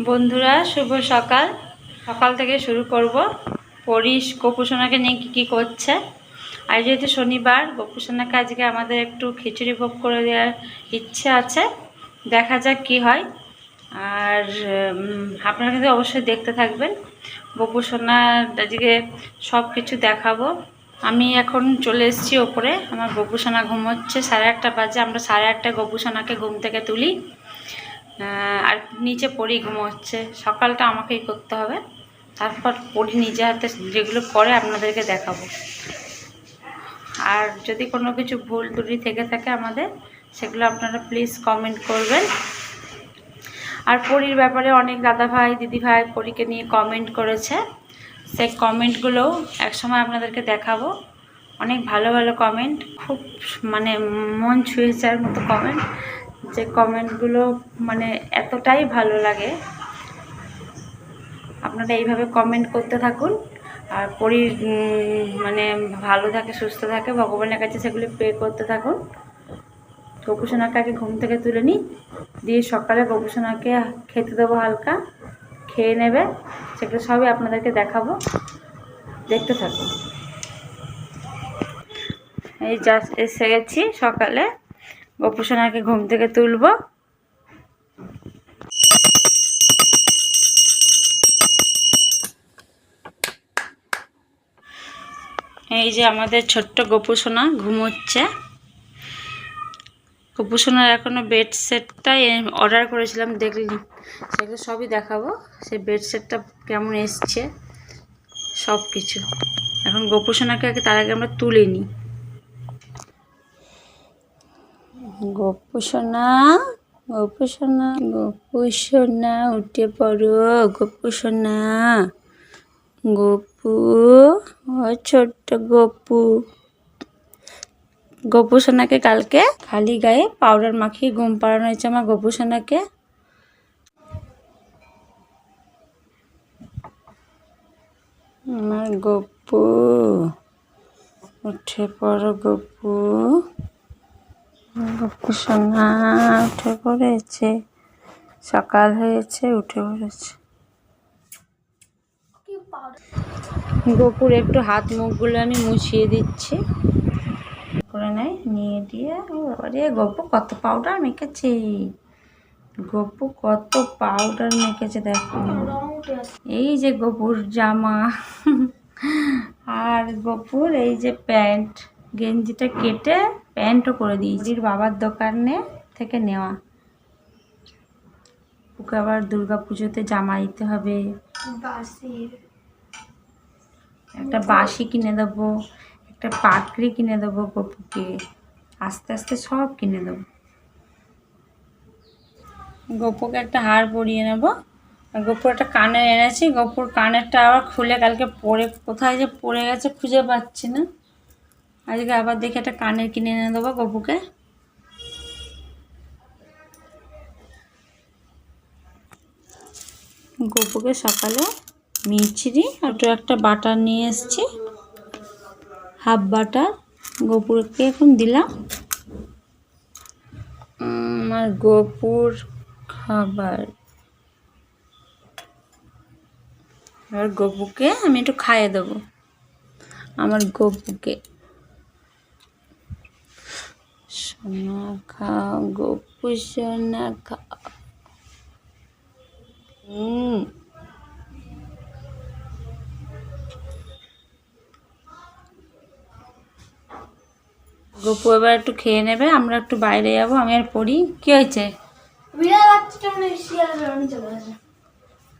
বন্ধুরা, শুভ সকাল। সকাল থেকে শুরু করব। পরিশ গোপুসোনাকে নিয়ে কী কী করছে? আর যেহেতু শনিবার, গোপুসোনাকে আজকে আমাদের একটু খিচুড়ি ভোগ করে দেওয়ার ইচ্ছে আছে। দেখা যাক কি হয়। আর আপনারা কিন্তু অবশ্যই দেখতে থাকবেন। গোপুসোনার আজকে সব কিছু দেখাবো। আমি এখন চলে এসেছি ওপরে। আমার গোপুসোনা ঘুমোচ্ছে। সাড়ে আটটা বাজে। আমরা সাড়ে আটটা গোপুসোনাকে ঘুম থেকে তুলি। আর নিচে পড়ি ঘুমোচ্ছে। সকালটা আমাকেই করতে হবে। তারপর পড়ি নিজে হাতে যেগুলো করে আপনাদেরকে দেখাবো। আর যদি কোনো কিছু ভুল ত্রুটি থেকে থাকে আমাদের, সেগুলো আপনারা প্লিজ কমেন্ট করবেন। আর পরীর ব্যাপারে অনেক দাদা ভাই, দিদি ভাই পরীকে নিয়ে কমেন্ট করেছে। সেই কমেন্টগুলোও একসময় আপনাদেরকে দেখাবো। অনেক ভালো ভালো কমেন্ট খুব মানে মন ছুঁয়ে যাওয়ার মতো কমেন্ট যে কমেন্টগুলো মানে এতটাই ভালো লাগে। আপনারা এইভাবে কমেন্ট করতে থাকুন। আর উম, মানে ভালো থাকে সুস্থ থাকে ভগবানের কাছে সেগুলি পে করতে থাকুন। গোপুসোনাকে আগে ঘুম থেকে তুলে নিই। দিয়ে সকালে গোপুসোনাকে খেতে দেবো হালকা। খেয়ে নেবে। সেগুলো সবই আপনাদেরকে দেখাবো। দেখতে থাকুন। এই জাস্ট এসে গেছি সকালে। গোপুসোনাকে ঘুম থেকে তুলব। এই যে আমাদের ছোট্ট গোপুসোনা ঘুমোচ্ছে। গোপুসোনার এখনও বেড সেটটা অর্ডার করেছিলাম, দেখলি সেগুলো সবই দেখাবো। সেই বেড সেটটা কেমন এসছে সব কিছু এখন গোপুসোনাকে আগে তার আগে আমরা তুলে নিই গোপুসোনা গোপুসোনা গোপুসোনা, উঠে পড়ো, গোপুসোনা। গপু, ও ছোট্ট গপু। গপু সোনাকে কালকে খালি গায়ে পাউডার মাখিয়ে ঘুম পাড়ানো হয়েছে আমার গপু সোনাকে আমার গপু, উঠে পড়ো গপু। সোনা উঠে পড়েছে সকাল হয়েছে উঠে পড়েছে। গোপুর একটু হাত মুখগুলো আমি মুছিয়ে দিচ্ছি। করে নেয় নিয়ে দিয়ে আরে গপু কত পাউডার মেখেছে? গপু কত পাউডার মেখেছে দেখো। এই যে গপুর জামা আর গপুর এই যে প্যান্ট গেঞ্জিটা কেটে প্যান্টও করে দিয়েছি। বাবার দোকানে থেকে নেওয়া। ওকে আবার দুর্গা পুজোতে জামা দিতে হবে। একটা বাঁশি কিনে দেবো একটা পাকড়ি কিনে দেবো গপুকে। আস্তে আস্তে সব কিনে দেবো। গপুকে একটা হার পরিয়ে নেব। আর গপুর একটা কানের এনেছি গপুর কানেরটা আবার খুলে কালকে পরে কোথায় যে পড়ে গেছে খুঁজে পাচ্ছি না। আজকে আবার দেখে একটা কানের কিনে এনে দেবো গপুকে। গপুকে সকালে মিচড়ি আর তো একটা বাটার নিয়ে এসেছি। হাফ বাটার গোপুরকে এখন দিলাম। আমার গোপুর খাবার। এবার গপুকে আমি একটু খাইয়ে দেবো। আমার গপুকে। সোনা খাও গপু সোনা হুম গপু এবার একটু খেয়ে নেবে আমরা একটু বাইরে যাব আমি আর পড়ি। কি হয়েছে?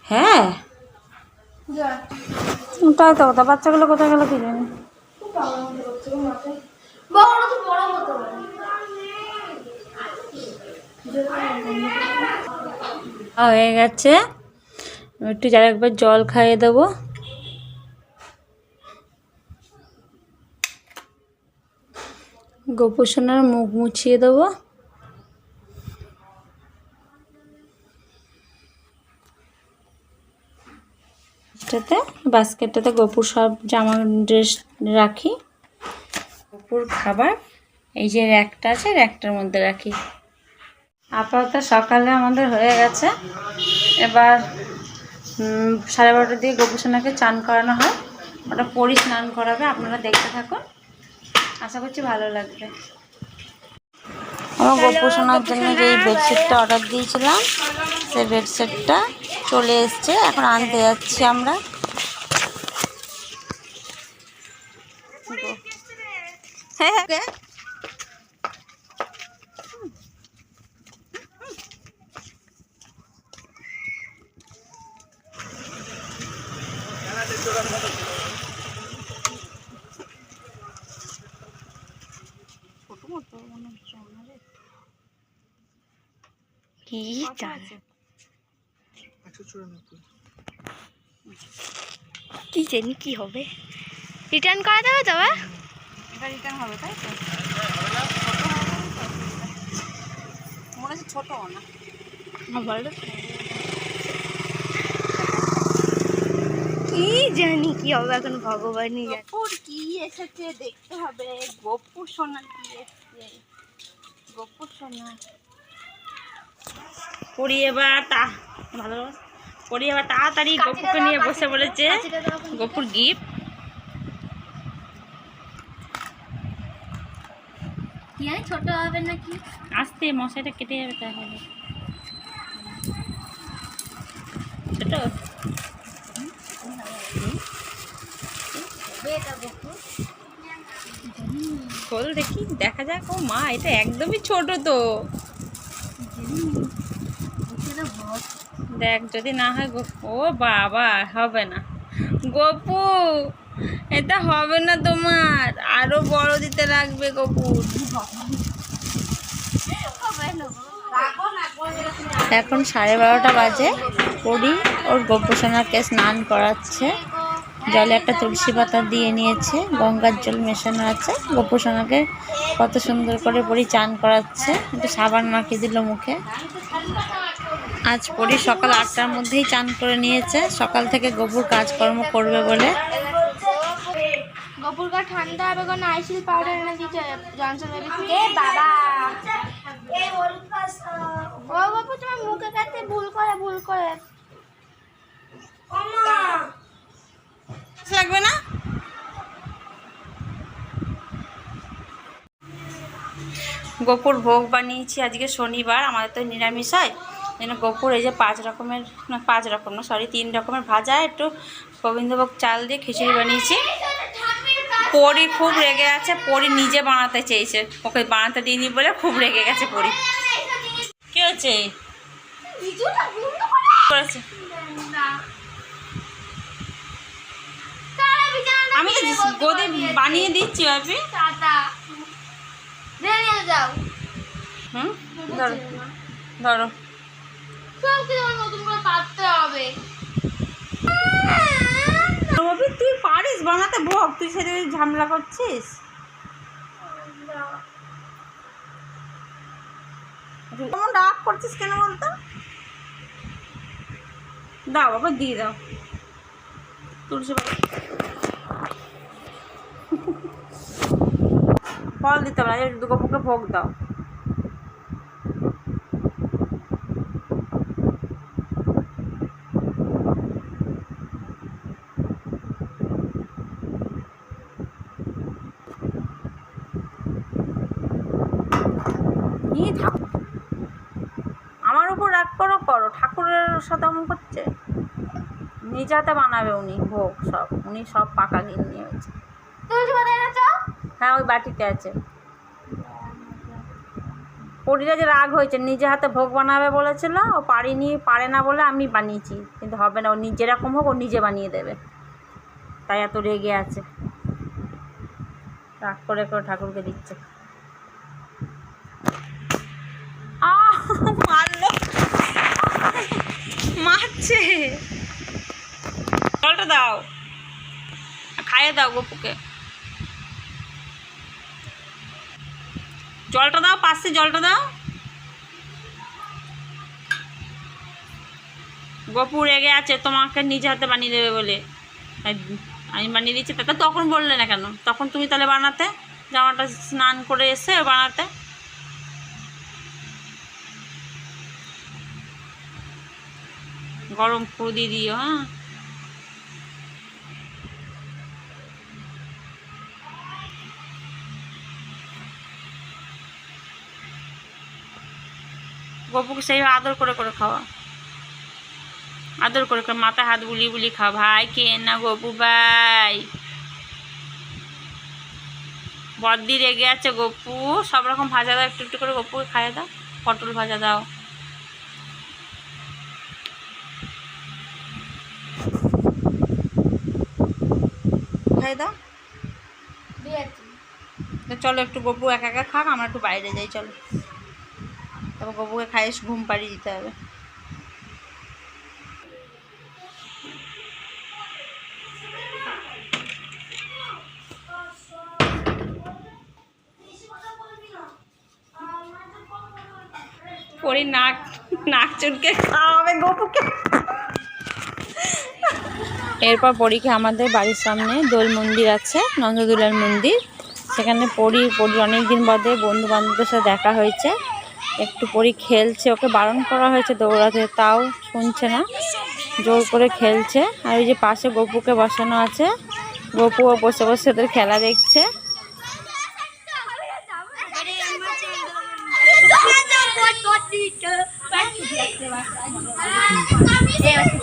হ্যাঁ? যা। তো কথা বাচ্চাগুলো কোথায় গেল কি জানি খুব পাগল মতো করছে গো মাথায় বড় তো বড় মতো করে খাওয়া হয়ে গেছে। একটু যারা একবার জল খাইয়ে দেবো। গোপুসোনার মুখ মুছিয়ে দেবো। এটাতে, বাস্কেটটাতে গোপুর সব জামা ড্রেস রাখি। গোপুর খাবার, এই যে র্যাকটা আছে, র্যাকটার মধ্যে রাখি। আপাতত সকালে আমাদের হয়ে গেছে। এবার সাড়ে বারোটার দিকে গোপুসোনাকে চান করানো হয়। ওটা পরি স্নান করাবে আপনারা দেখতে থাকুন। আশা করছি ভালো লাগবে। আমার গোপুসোনার জন্য যে বেডশিটটা অর্ডার দিয়েছিলাম সেই বেডশিটটা চলে এসছে। এখন আনতে যাচ্ছি আমরা। হ্যাঁ। কি জানি কি হবে রিটার্ন করা তবে এটা রিটার্ন হবে তাই তো মনে হচ্ছে ছোটো না কি জানি কি হবে এখন ভগবানই গোপুর কি এসেছে দেখতে হবে গোপুর সোনা কি এসেছে গোপুর সোনা পরি এবার তা ভালো। পরি এবার তাড়াতাড়ি গপুকে নিয়ে বসে বলেছে। গপুর গিফট। ছোট হবে নাকি? আসতে মশাইটা কেটে যাবে তাহলে। ছোট? খোল দেখি দেখা যাক। ও মা এটা একদমই ছোট তো। দেখ, যদি না হয় ও বাবা হবে না। গপু, এটা হবে না তোমার। আরও বড় দিতে লাগবে গপুর এখন সাড়ে বারোটা বাজে। পড়ি ওর গোপসোনাকে স্নান করাচ্ছে। জলে একটা তুলসী পাতা দিয়ে নিয়েছে। গঙ্গার জল মেশানো আছে। গোপসোনাকে কত সুন্দর করে পরি চান করাচ্ছে। একটু সাবান মাখিয়ে দিল মুখে। আজ পরি সকাল আটটার মধ্যেই চান করে নিয়েছে। সকাল থেকে গোপুর কাজকর্ম করবে বলে। ঠান্ডা হবে কোনো আইসিল পাউডার এনে দিচ্ছে জনসন বেবি থেকে বাবা! ও গপু তোমার মুখে কাটতে ভুল করে ভুল করে। লাগবে না? গোপুর ভোগ বানিয়েছি আজকে শনিবার আমাদের তো নিরামিষ হয়। জন্য গোপুর এই যে পাঁচ রকমের না পাঁচ রকম না সরি তিন রকমের ভাজা একটু গোবিন্দভোগ চাল দিয়ে খিচুড়ি বানিয়েছি। পরি খুব রেগে আছে পরি নিজে বানাতে চেয়েছে। ওকে বানাতে দিইনি বলে খুব রেগে গেছে পরি। কি হচ্ছে করেছে? আমি গোদে বানিয়ে দিচ্ছি হুম? ধরো। ধরো। নতুন করে পাততে হবে। ভাবি তুই পারিস বানাতে? ভোগ তুই সেটা ঝামেলা করছিস? কেমন রাগ করছিস কেন বলতো? দাও, বাবা, দিয়ে দাও। তুলসী ফল দিতে হবে মুখে ভোগ দাও ই ঠাকুর আমার উপর রাগ করো করো ঠাকুরের সাথে অমন করছে হাতে বানাবে উনি ভোগ সব। উনি সব পাকা গিন্নি হয়েছে। হ্যাঁ ওই বাটিতে আছে। পরিরা যে রাগ হয়েছে নিজে হাতে ভোগ বানাবে বলেছিল ও পারিনি পারে না বলে আমি বানিয়েছি। কিন্তু হবে না ও নিজে যেরকম হোক ও নিজে বানিয়ে দেবে। তাই এত রেগে আছে। রাগ করে করে ঠাকুরকে দিচ্ছে। মারলো। মারছে। জলটা দাও খাইয়ে দাও গপুকে জলটা দাও পাশে জলটা দাও গপু রেগে আছে তোমাকে নিজে হাতে বানিয়ে দেবে বলে আমি বানিয়ে দিচ্ছি তা তখন বললে না কেন তখন তুমি তাহলে বানাতে জামাটা স্নান করে এসে বানাতে গরম ফু দিয়ে দিও হ্যাঁ গপুকে সেই আদর করে করে খাওয়া। আদর করে করে মাথায় হাত বুলিয়ে বুলিয়ে খাওয়া। ভাই কে না গপু ভাই? বদ্দি রেগে আছে গপু। সব রকম ভাজা দাও একটু একটু করে গপুকে খাইয়ে দাও। পটল ভাজা দাও। খাইয়ে দাও। চলো একটু গপু একা একা খাক আমরা একটু বাইরে যাই চলো। তারপর গপুকে খাইয়ে ঘুম পাড়িয়ে দিতে হবে। পরি নাক নাক খাওয়াবে গপুকে। এরপর পরীকে আমাদের বাড়ির সামনে দোল মন্দির আছে নন্দদুলার মন্দির। সেখানে পরি পরি অনেকদিন বাদে বন্ধু বান্ধবদের সাথে দেখা হয়েছে। একটু পরি খেলছে, ওকে বারণ করা হয়েছে দৌড়াতে, তাও শুনছে না। জোর করে খেলছে, আর ওই যে পাশে গপুকে বসানো আছে, গপুও বসে বসে ওদের খেলা দেখছে।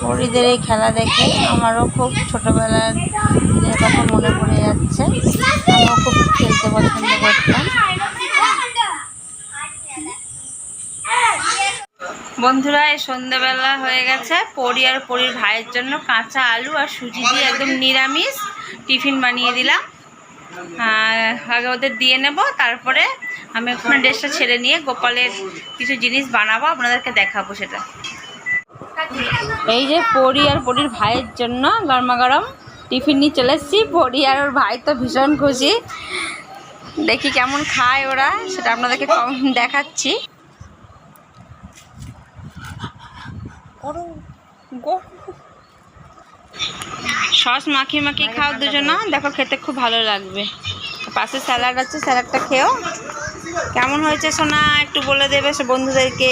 পরিদের এই খেলা দেখে আমারও খুব ছোটবেলার কথা মনে পড়ে যাচ্ছে। আমিও খুব খেলতে পছন্দ করতাম। বন্ধুরা, এই সন্ধ্যেবেলা হয়ে গেছে। পরি আর পরির ভাইয়ের জন্য কাঁচা আলু আর সুজি দিয়ে একদম নিরামিষ টিফিন বানিয়ে দিলাম। আগে ওদের দিয়ে নেব, তারপরে আমি ওখানে ড্রেসটা ছেড়ে নিয়ে গোপালের কিছু জিনিস বানাবো, আপনাদেরকে দেখাবো সেটা। এই যে পরি আর পরির ভাইয়ের জন্য গরমা গরম টিফিন নিয়ে চলে এসেছি। পরি আর ওর ভাই তো ভীষণ খুশি। দেখি কেমন খায় ওরা, সেটা আপনাদেরকে কম- দেখাচ্ছি সস মাখিয়ে মাখিয়ে খাও দুজনা দেখো খেতে খুব ভালো লাগবে। পাশে স্যালাড আছে স্যালাডটা খেও। কেমন হয়েছে সোনা? একটু বলে দেবে সে বন্ধুদেরকে।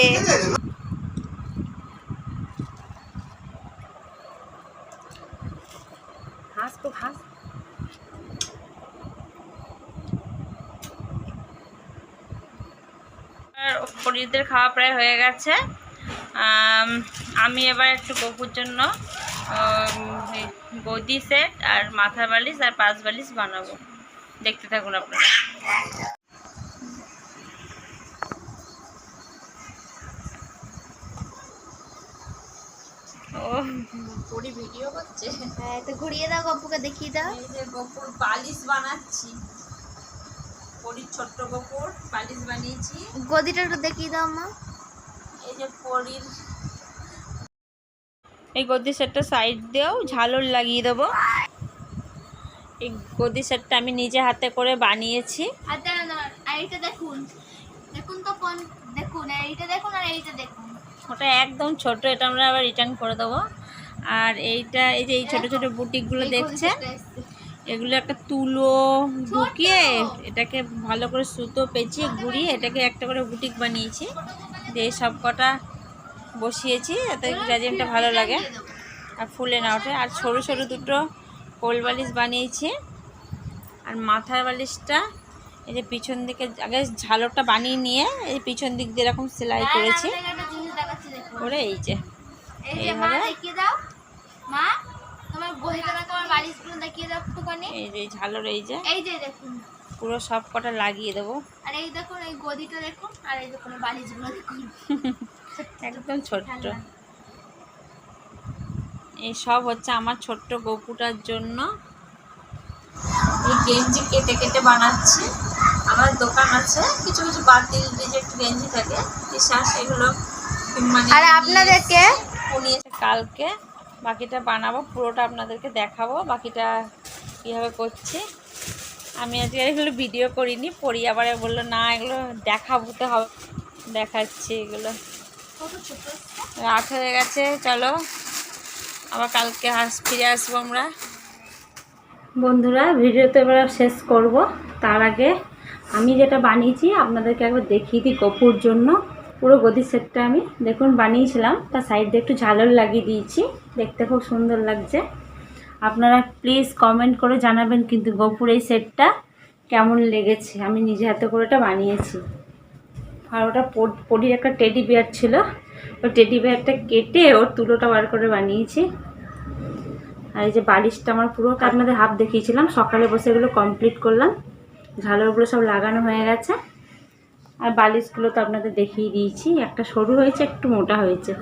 হাস তো হাস পরিদের খাওয়া প্রায় হয়ে গেছে। আম, এবার একটু গপুর জন্য গদি সেট আর মাথার বালিশ আর পাঁচ বালিশ বানাবো। দেখতে থাকুন আপনারা। পরি ভিডিও করছে। হ্যাঁ তো ঘুরিয়ে দাও গপুকে দেখিয়ে দাও। এই যে গোপুর বালিশ বানাচ্ছি। পরির ছোট্ট গোপুর বালিশ বানিয়েছি। গদিটা একটু দেখিয়ে দাও মা। এই যে পরির এই গদি সেটটা সাইড দিয়েও ঝালর লাগিয়ে দেবো। এই গদি সেটটা আমি নিজে হাতে করে বানিয়েছি। আর দাঁড়ান দাঁড়ান আর এইটা দেখুন। দেখুন তো কোন দেখুন এইটা দেখুন আর এইটা দেখুন। ওটা একদম ছোট এটা আমরা আবার রিটার্ন করে দেবো। আর এইটা এই যে এই ছোট ছোট বুটিকগুলো দেখছে এগুলো একটা তুলো ঢুকিয়ে এটাকে ভালো করে সুতো পেঁচিয়ে ঘুরিয়ে এটাকে একটা করে বুটিক বানিয়েছি। দিয়ে সব কটা বসিয়েছি এতে গ্রাজিয়ানটা ভালো লাগে। আর ফুলে না ওঠে আর সরু সরু দুটো কোল বালিশ বানিয়েছি। আর মাথার বালিশটা এই যে পিছন দিকে আগে ঝালরটা বানিয়ে নিয়ে এই পিছন দিক দিয়ে এরকম সেলাই করেছি। করে এই যে। যে এইভাবে? এই যে ঝালর এই যে। এই যে দেখুন। পুরো সব কটা লাগিয়ে দেবো। আর এই দেখুন এই গদিটা দেখুন আর এই দেখুন বালিশগুলো দেখুন। একদম ছোট্ট। এই সব হচ্ছে আমার ছোট্ট গপুটার জন্য। এই গেঞ্জি কেটে কেটে বানাচ্ছি। আমার দোকান আছে কিছু কিছু বাতিল রিজেক্ট গেঞ্জি থাকে শার্ট এগুলো মানে আর আপনাদেরকে? কালকে বাকিটা বানাবো পুরোটা আপনাদেরকে দেখাবো বাকিটা কীভাবে করছি। আমি আজকে এগুলো ভিডিও করিনি পড়ি আবার বলল না এগুলো দেখাবো তো হবে। দেখাচ্ছি এগুলো। রাত হয়ে গেছে চলো। আবার কালকে আস ফিরে আসব আমরা। বন্ধুরা ভিডিওতে এবার শেষ করব। তার আগে আমি যেটা বানিয়েছি আপনাদেরকে একবার দেখিয়ে দিই গপুর জন্য। পুরো গদির সেটটা আমি দেখুন বানিয়েছিলাম। তার সাইড একটু ঝালর লাগিয়ে দিয়েছি। দেখতে খুব সুন্দর লাগছে। আপনারা প্লিজ কমেন্ট করে জানাবেন কিন্তু গোপুর এই সেটটা কেমন লেগেছে। আমি নিজে হাতে করে এটা বানিয়েছি। আর ওটা পড- পডির একটা টেডি বিয়ার ছিল। ওই টেডি বিয়ারটা কেটে ওর তুলোটা বার করে বানিয়েছি। আর এই যে বালিশটা আমার পুরো আপনাদের হাফ দেখিয়েছিলাম। সকালে বসে এগুলো কমপ্লিট করলাম। ঝালরগুলো সব লাগানো হয়ে গেছে। আর বালিশগুলো তো আপনাদের দেখিয়ে দিয়েছি। একটা সরু হয়েছে, একটু মোটা হয়েছে।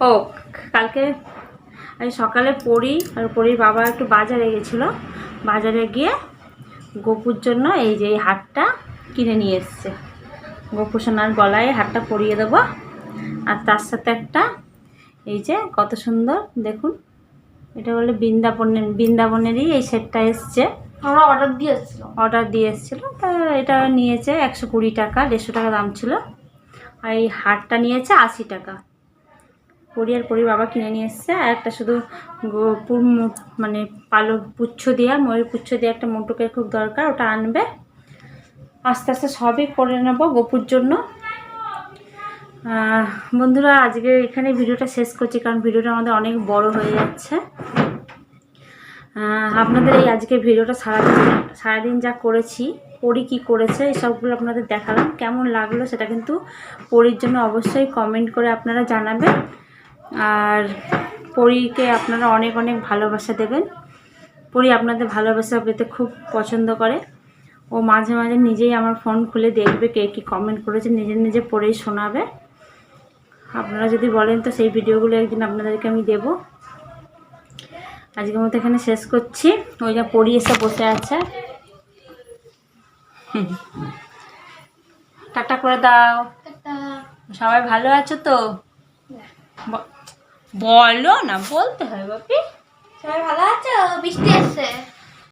ও, কালকে আমি সকালে পড়ি আর পড়ির বাবা একটু বাজারে গেছিল। বাজারে গিয়ে গোপুর জন্য এই যে এই হাটটা কিনে নিয়ে এসছে। গোপু সোনার গলায় হারটা পরিয়ে দেবো। আর তার সাথে একটা এই যে কত সুন্দর দেখুন এটা বলে বৃন্দাবনের বৃন্দাবনেরই এই সেটটা এসছে। আমরা অর্ডার দিয়ে এসেছিলাম। অর্ডার দিয়ে এসেছিল তা এটা নিয়েছে একশো কুড়ি টাকা দেড়শো টাকা দাম ছিল। আর এই হারটা নিয়েছে আশি টাকা। পরি আর পরি বাবা কিনে নিয়ে এসছে, আর একটা শুধু মানে পালো পুচ্ছ দেওয়া ময়ূর পুচ্ছ দেওয়া একটা মোটুকের খুব দরকার, ওটা আনবে। আস্তে আস্তে সবই করে নেব গোপুর জন্য। বন্ধুরা, আজকে এখানে ভিডিওটা শেষ করছি, কারণ ভিডিওটা আমাদের অনেক বড় হয়ে যাচ্ছে। আপনাদের এই আজকে ভিডিওটা সারাদিন সারাদিন যা করেছি, পরি কি করেছে সবগুলো আপনাদের দেখালাম, কেমন লাগল সেটা কিন্তু পরির জন্য অবশ্যই কমেন্ট করে আপনারা জানাবেন। আর পরীকে আপনারা অনেক অনেক ভালোবাসা দেবেন। পরি আপনাদের ভালোবাসা পেতে খুব পছন্দ করে। ও মাঝে মাঝে নিজেই আমার ফোন খুলে দেখবে কে কী কমেন্ট করেছে নিজে নিজে পড়েই শোনাবে। আপনারা যদি বলেন তো সেই ভিডিওগুলো একদিন আপনাদেরকে আমি দেবো। আজকের মতো এখানে শেষ করছি। ওই যা পড়ি এসে বসে আছে। টাটা করে দাও। সবাই ভালো আছো তো? ব- বলো না বলতে হয় বাপি। সবাই ভালো আছো? বৃষ্টি আসছে।